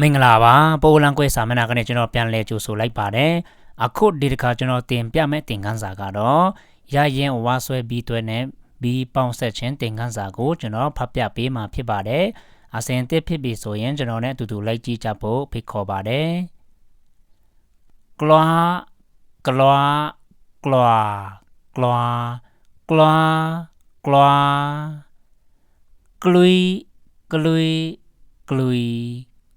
မင်္ဂလာပါပိုလန်ကွဲစာမျက်နှာကနေကျွန်တော်ပြန်လဲကြိုဆိုလိုက်ပါတယ်အခုဒီတစ်ခါကျွန်တော်တင်ပြမယ့်သင်ခန်းစာကတော့ရရင်ဝါဆွဲပြီးတွဲနဲ့ပြီးပေါင်းဆက်ခြင်းသင်ခန်းစာကိုကျွန်တော်ဖတ်ပြပေးမှာဖြစ်ပါတယ်အစင်တစ်ဖြစ်ပြီဆိုရင်ကျွန်တော်နဲ့အတူတူလိုက်ကြည့်ကြဖို့ဖိတ်ခေါ်ပါတယ်ကလွာကလွာကလွာကလွာကလွာကလွာကလွီကလွီကလွီ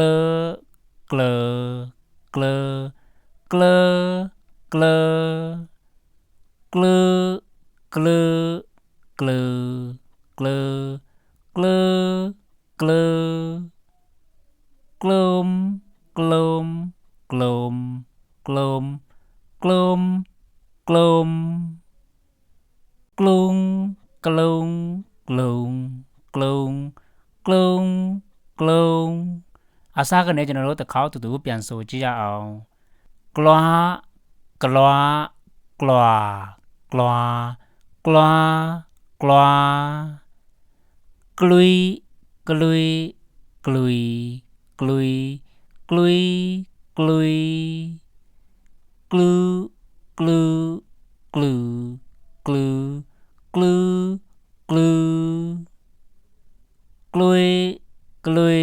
ลเกลอเกลอเกลอเกลอกลือกลือกลือกลือกลือกลือกลมกลมกลมกลมกลมกลมกลุงกลุงกลุงกลุงกลุงกลุง အစကနေကျွန်တော်တို့တစ်ခေါက်တူတူပြန်ဆိုကြည့်ရအောင်กลัวกลัวกลัวกลัวกลัวกลัวกลุยกลุยกลุยกลุยกลุยกลุยกลูกลูกลูกลูกลูกลูกลุยกลุย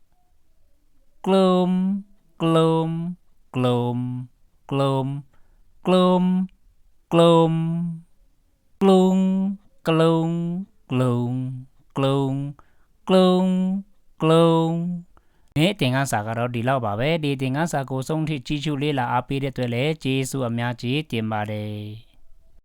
กลมกลมกลมกลมกลมกลมกลงกลงกลงกลงกลงกလงနေ့တင်ကန်းစာကတော့ဒီလောက်ပါပဲဒီတင်ကန်းစာကိုဆုံးထိကြည့်ရှုလေ့လာအားပေးတဲ့အတွက်လည်းကျေးဇူးအများကြီးတင်ပါတယ်